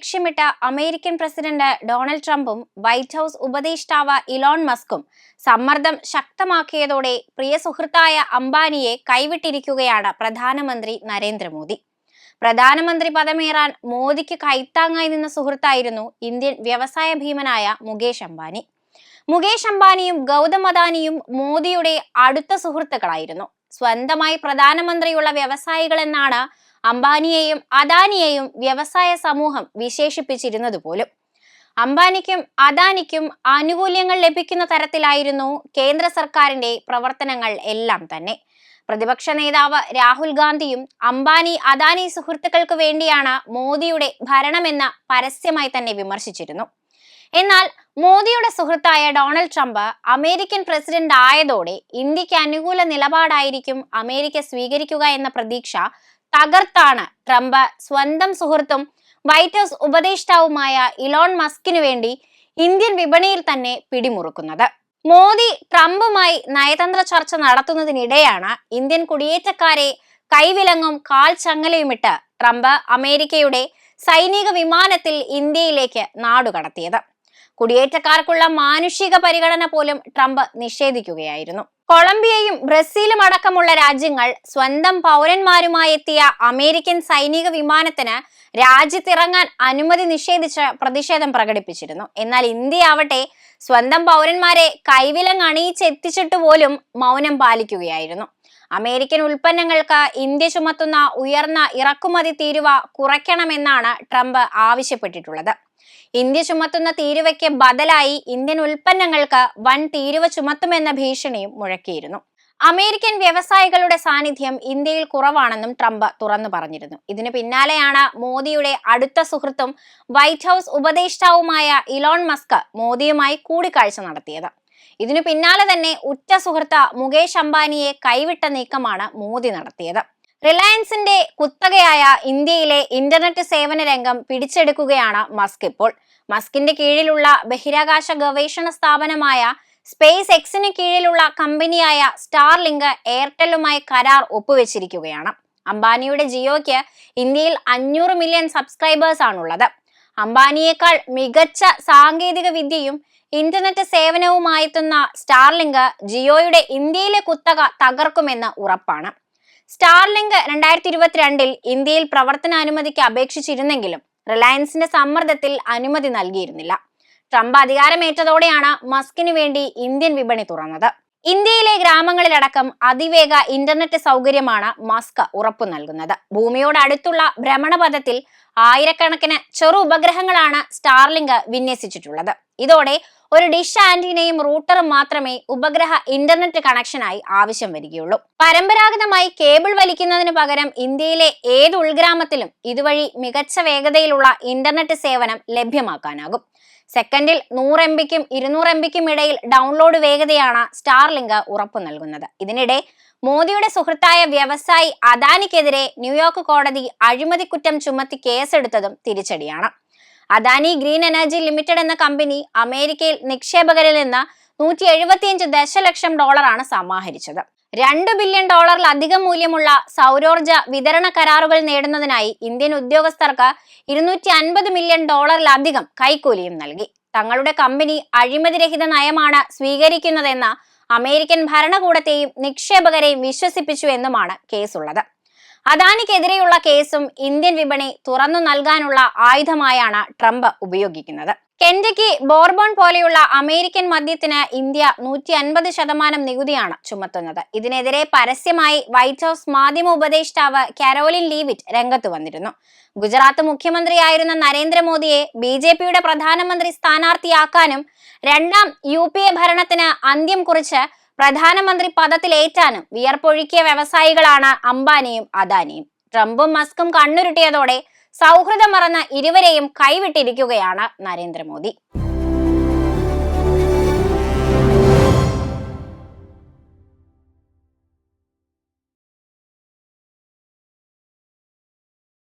ലക്ഷ്യമിട്ട American president Donald ട്രംപും White House ഉപദേഷ്ടാവ് Elon മസ്കും സമ്മർദ്ദം ശക്തമാക്കിയതോടെ പ്രിയ സുഹൃത്തായ അംബാനിയെ കൈവിട്ടിരിക്കുകയാണ് പ്രധാനമന്ത്രി നരേന്ദ്രമോദി. പ്രധാനമന്ത്രി പദമേറാൻ മോദിക്ക് കൈത്താങ്ങായി നിന്ന സുഹൃത്തായിരുന്നു ഇന്ത്യൻ വ്യവസായ ഭീമനായ മുകേഷ് അംബാനി. മുകേഷ് അംബാനിയും ഗൗതം അദാനിയും മോദിയുടെ അടുത്ത സുഹൃത്തുക്കളായിരുന്നു. സ്വന്തമായി പ്രധാനമന്ത്രിയുള്ള വ്യവസായികൾ എന്നാണ് അംബാനിയെയും അദാനിയെയും വ്യവസായ സമൂഹം വിശേഷിപ്പിച്ചിരുന്നത് പോലും. അംബാനിക്കും അദാനിക്കും ആനുകൂല്യങ്ങൾ ലഭിക്കുന്ന തരത്തിലായിരുന്നു കേന്ദ്ര സർക്കാരിന്റെ പ്രവർത്തനങ്ങൾ എല്ലാം തന്നെ. പ്രതിപക്ഷ നേതാവ് രാഹുൽ ഗാന്ധിയും അംബാനി അദാനി സുഹൃത്തുക്കൾക്ക് വേണ്ടിയാണ് മോദിയുടെ ഭരണമെന്ന പരസ്യമായി തന്നെ വിമർശിച്ചിരുന്നു. എന്നാൽ മോദിയുടെ സുഹൃത്തായ ഡൊണാൾഡ് ട്രംപ് അമേരിക്കൻ പ്രസിഡന്റ് ആയതോടെ ഇന്ത്യയ്ക്ക് അനുകൂല നിലപാടായിരിക്കും അമേരിക്ക സ്വീകരിക്കുക എന്ന പ്രതീക്ഷ തകർത്താണ്. ട്രംപ് സ്വന്തം സുഹൃത്തും വൈറ്റ് ഹൗസ് ഉപദേഷ്ടാവുമായ ഇലോൺ മസ്കിനു വേണ്ടി ഇന്ത്യൻ വിപണിയിൽ തന്നെ പിടിമുറുക്കുന്നത്. മോദി ട്രംപുമായി നയതന്ത്ര ചർച്ച നടത്തുന്നതിനിടെയാണ് ഇന്ത്യൻ കുടിയേറ്റക്കാരെ കൈവിലങ്ങും കാൽ ചങ്ങലയുമിട്ട് ട്രംപ് അമേരിക്കയുടെ സൈനിക വിമാനത്തിൽ ഇന്ത്യയിലേക്ക് നാടുകടത്തിയത്. കുടിയേറ്റക്കാർക്കുള്ള മാനുഷിക പരിഗണന പോലും ട്രംപ് നിഷേധിക്കുകയായിരുന്നു. കൊളംബിയയും ബ്രസീലും അടക്കമുള്ള രാജ്യങ്ങൾ സ്വന്തം പൗരന്മാരുമായി എത്തിയ അമേരിക്കൻ സൈനിക വിമാനത്തിന് രാജ്യത്തിറങ്ങാൻ അനുമതി നിഷേധിച്ച് പ്രതിഷേധം പ്രകടിപ്പിച്ചിരുന്നു. എന്നാൽ ഇന്ത്യ ആവട്ടെ സ്വന്തം പൗരന്മാരെ കൈവിലങ്ങ് അണിയിച്ച് പോലും മൗനം പാലിക്കുകയായിരുന്നു. അമേരിക്കൻ ഉൽപ്പന്നങ്ങൾക്ക് ഇന്ത്യ ചുമത്തുന്ന ഉയർന്ന ഇറക്കുമതി തീരുവ കുറയ്ക്കണമെന്നാണ് ട്രംപ് ആവശ്യപ്പെട്ടിട്ടുള്ളത്. ഇന്ത്യ ചുമത്തുന്ന തീരുവയ്ക്ക് ബദലായി ഇന്ത്യൻ ഉൽപ്പന്നങ്ങൾക്ക് വൻ തീരുവ ചുമത്തുമെന്ന ഭീഷണിയും മുഴക്കിയിരുന്നു. അമേരിക്കൻ വ്യവസായികളുടെ സാന്നിധ്യം ഇന്ത്യയിൽ കുറവാണെന്നും ട്രംപ് തുറന്നു പറഞ്ഞിരുന്നു. ഇതിന് പിന്നാലെയാണ് മോദിയുടെ അടുത്ത സുഹൃത്തും വൈറ്റ് ഹൗസ് ഉപദേഷ്ടാവുമായ ഇലോൺ മസ്ക് മോദിയുമായി കൂടിക്കാഴ്ച നടത്തിയത്. ഇതിനു പിന്നാലെ തന്നെ ഉറ്റ സുഹൃത്ത് മുകേഷ് അംബാനിയെ കൈവിട്ട നീക്കമാണ് മോദി നടത്തിയത്. റിലയൻസിന്റെ കുത്തകയായ ഇന്ത്യയിലെ ഇന്റർനെറ്റ് സേവന രംഗം പിടിച്ചെടുക്കുകയാണ് മസ്ക് ഇപ്പോൾ. മസ്കിന്റെ കീഴിലുള്ള ബഹിരാകാശ ഗവേഷണ സ്ഥാപനമായ സ്പേസ് എക്സിന് കീഴിലുള്ള കമ്പനിയായ സ്റ്റാർലിങ്ക് എയർടെല്ലുമായി കരാർ ഒപ്പുവെച്ചിരിക്കുകയാണ്. അംബാനിയുടെ ജിയോയ്ക്ക് ഇന്ത്യയിൽ അഞ്ഞൂറ് മില്യൺ സബ്സ്ക്രൈബേഴ്സ് ആണുള്ളത്. അംബാനിയേക്കാൾ മികച്ച സാങ്കേതിക വിദ്യയും ഇന്റർനെറ്റ് സേവനവുമായെത്തുന്ന സ്റ്റാർലിങ്ക് ജിയോയുടെ ഇന്ത്യയിലെ കുത്തക തകർക്കുമെന്ന് ഉറപ്പാണ്. സ്റ്റാർലിങ്ക് രണ്ടായിരത്തി ഇരുപത്തിരണ്ടിൽ ഇന്ത്യയിൽ പ്രവർത്തനാനുമതിക്ക് അപേക്ഷിച്ചിരുന്നെങ്കിലും റിലയൻസിന്റെ സമ്മർദ്ദത്തിൽ അനുമതി നൽകിയിരുന്നില്ല. ട്രംപ് അധികാരമേറ്റതോടെയാണ് മസ്കിന് വേണ്ടി ഇന്ത്യൻ വിപണി തുറന്നത്. ഇന്ത്യയിലെ ഗ്രാമങ്ങളിലടക്കം അതിവേഗ ഇന്റർനെറ്റ് സൗകര്യമാണ് മസ്ക് ഉറപ്പു നൽകുന്നത്. ഭൂമിയോട് അടുത്തുള്ള ഭ്രമണപഥത്തിൽ ആയിരക്കണക്കിന് ചെറു ഉപഗ്രഹങ്ങളാണ് സ്റ്റാർലിങ്ക് വിന്യസിച്ചിട്ടുള്ളത്. ഇതോടെ ഒരു ഡിഷ് ആന്റിനയും റൂട്ടറും മാത്രമേ ഉപഗ്രഹ ഇന്റർനെറ്റ് കണക്ഷനായി ആവശ്യം വരികയുള്ളൂ. പരമ്പരാഗതമായി കേബിൾ വലിക്കുന്നതിന് പകരം ഇന്ത്യയിലെ ഏത് ഉൾഗ്രാമത്തിലും ഇതുവഴി മികച്ച വേഗതയിലുള്ള ഇന്റർനെറ്റ് സേവനം ലഭ്യമാക്കാനാകും. സെക്കൻഡിൽ നൂറ് എം ബിക്കും ഇരുന്നൂറ് എം ബിക്കും ഇടയിൽ ഡൗൺലോഡ് വേഗതയാണ് സ്റ്റാർലിങ്ക് ഉറപ്പു നൽകുന്നത്. ഇതിനിടെ മോദിയുടെ സുഹൃത്തായ വ്യവസായി അദാനിക്കെതിരെ ന്യൂയോർക്ക് കോടതി അഴിമതി കുറ്റം ചുമത്തി കേസെടുത്തതും തിരിച്ചടിയാണ്. അദാനി ഗ്രീൻ എനർജി ലിമിറ്റഡ് എന്ന കമ്പനി അമേരിക്കയിൽ നിക്ഷേപകരിൽ നിന്ന് നൂറ്റി എഴുപത്തിയഞ്ച് ദശലക്ഷം ഡോളറാണ് സമാഹരിച്ചത്. രണ്ട് ബില്യൺ ഡോളറിലധികം മൂല്യമുള്ള സൗരോർജ വിതരണ കരാറുകൾ നേടുന്നതിനായി ഇന്ത്യൻ ഉദ്യോഗസ്ഥർക്ക് ഇരുന്നൂറ്റി അൻപത് മില്യൺ ഡോളറിലധികം കൈക്കൂലിയും നൽകി. തങ്ങളുടെ കമ്പനി അഴിമതി രഹിത നയമാണ് സ്വീകരിക്കുന്നതെന്ന അമേരിക്കൻ ഭരണകൂടത്തെയും നിക്ഷേപകരെയും വിശ്വസിപ്പിച്ചു എന്നുമാണ് കേസുള്ളത്. അദാനിക്കെതിരെയുള്ള കേസും ഇന്ത്യൻ വിപണി തുറന്നു നൽകാനുള്ള ആയുധമായാണ് ട്രംപ് ഉപയോഗിക്കുന്നത്. കെൻഡക്കി ബോർബോൺ പോലെയുള്ള അമേരിക്കൻ മദ്യത്തിന് ഇന്ത്യ നൂറ്റി അൻപത് ശതമാനം നികുതിയാണ് ചുമത്തുന്നത്. ഇതിനെതിരെ പരസ്യമായി വൈറ്റ് ഹൌസ് മാധ്യമ ഉപദേഷ്ടാവ് കാരോലിൻ ലീവിറ്റ് രംഗത്ത് വന്നിരുന്നു. ഗുജറാത്ത് മുഖ്യമന്ത്രിയായിരുന്ന നരേന്ദ്രമോദിയെ ബി ജെ പിയുടെ പ്രധാനമന്ത്രി സ്ഥാനാർത്ഥിയാക്കാനും രണ്ടാം യു പി എ ഭരണത്തിന് അന്ത്യം കുറിച്ച് പ്രധാനമന്ത്രി പദത്തിലേറ്റാനും വിയർപ്പൊഴുക്കിയ വ്യവസായികളാണ് അംബാനിയും അദാനിയും. ട്രംപും മസ്കും കണ്ണുരുട്ടിയതോടെ സൗഹൃദം മറന്ന ഇരുവരെയും കൈവിട്ടിരിക്കുകയാണ് നരേന്ദ്രമോദി.